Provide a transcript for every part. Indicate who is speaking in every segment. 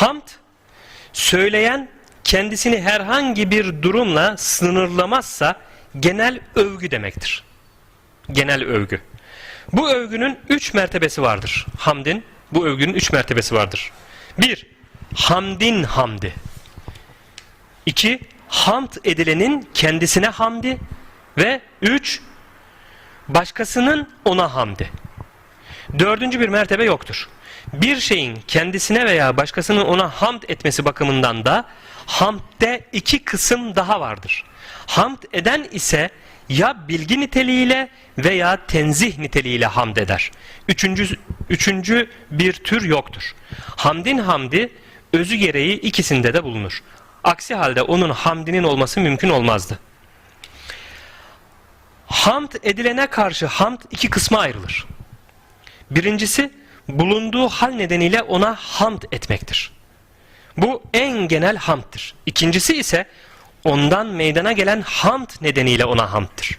Speaker 1: Hamd, söyleyen kendisini herhangi bir durumla sınırlamazsa genel övgü demektir. Genel övgü. Bu övgünün üç mertebesi vardır. Hamdin, bu övgünün üç mertebesi vardır. Bir, hamdin hamdi. İki, hamd edilenin kendisine hamdi. Ve üç, başkasının ona hamdi. Dördüncü bir mertebe yoktur. Bir şeyin kendisine veya başkasının ona hamd etmesi bakımından da hamdde iki kısım daha vardır. Hamd eden ise ya bilgi niteliğiyle veya tenzih niteliğiyle hamd eder. Üçüncü, üçüncü bir tür yoktur. Hamdin hamdi özü gereği ikisinde de bulunur. Aksi halde onun hamdinin olması mümkün olmazdı. Hamd edilene karşı hamd iki kısma ayrılır. Birincisi bulunduğu hal nedeniyle ona hamd etmektir. Bu en genel hamddır. İkincisi ise ondan meydana gelen hamd nedeniyle ona hamddır.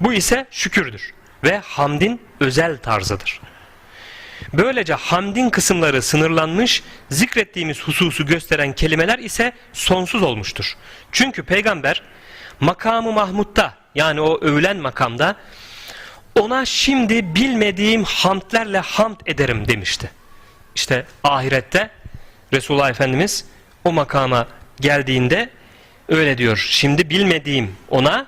Speaker 1: Bu ise şükürdür ve hamdin özel tarzıdır. Böylece hamdin kısımları sınırlanmış, zikrettiğimiz hususu gösteren kelimeler ise sonsuz olmuştur. Çünkü peygamber makamı Mahmud'da yani o övülen makamda ona şimdi bilmediğim hamdlerle hamd ederim demişti. İşte ahirette Resulullah Efendimiz o makama geldiğinde öyle diyor. Şimdi bilmediğim ona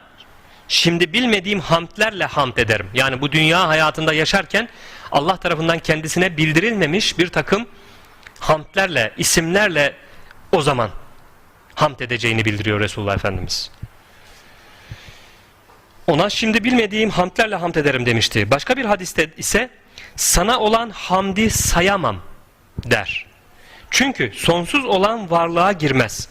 Speaker 1: şimdi bilmediğim hamdlerle hamd ederim. Yani bu dünya hayatında yaşarken Allah tarafından kendisine bildirilmemiş bir takım hamdlerle, isimlerle o zaman hamd edeceğini bildiriyor Resulullah Efendimiz. Ona şimdi bilmediğim hamdlerle hamd ederim demişti. Başka bir hadiste ise sana olan hamdi sayamam der. Çünkü sonsuz olan varlığa girmez.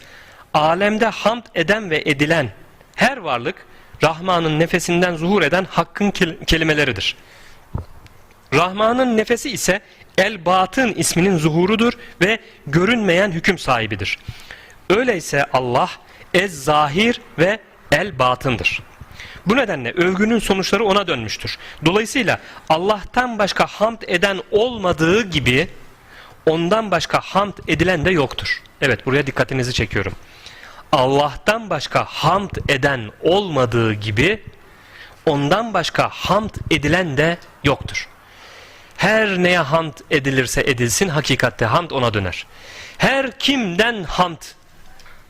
Speaker 1: Alemde hamd eden ve edilen her varlık Rahman'ın nefesinden zuhur eden hakkın kel- kelimeleridir. Rahman'ın nefesi ise El Batın isminin zuhurudur ve görünmeyen hüküm sahibidir. Öyleyse Allah Ez Zahir ve El Batındır. Bu nedenle övgünün sonuçları ona dönmüştür. Dolayısıyla Allah'tan başka hamd eden olmadığı gibi ondan başka hamd edilen de yoktur. Evet buraya dikkatinizi çekiyorum. Allah'tan başka hamd eden olmadığı gibi ondan başka hamd edilen de yoktur. Her neye hamd edilirse edilsin hakikatte hamd ona döner. Her kimden hamd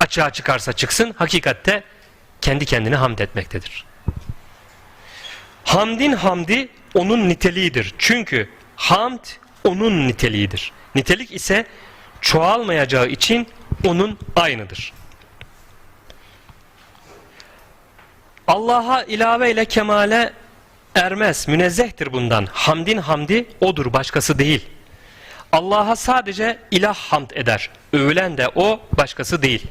Speaker 1: açığa çıkarsa çıksın hakikatte kendi kendine hamd etmektedir. Hamdin hamdi onun niteliğidir. Çünkü hamd onun niteliğidir. Nitelik ise çoğalmayacağı için onun aynıdır. Allah'a ilave ile kemale ermez, münezzehtir bundan. Hamdin hamdi odur, başkası değil. Allah'a sadece ilah hamd eder. Övülen de o, başkası değil.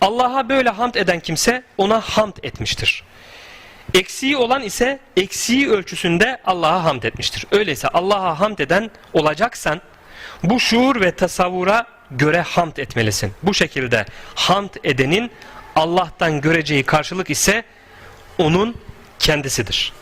Speaker 1: Allah'a böyle hamd eden kimse ona hamd etmiştir. Eksiği olan ise eksiği ölçüsünde Allah'a hamd etmiştir. Öyleyse Allah'a hamd eden olacaksan bu şuur ve tasavvura göre hamd etmelisin. Bu şekilde hamd edenin Allah'tan göreceği karşılık ise onun kendisidir.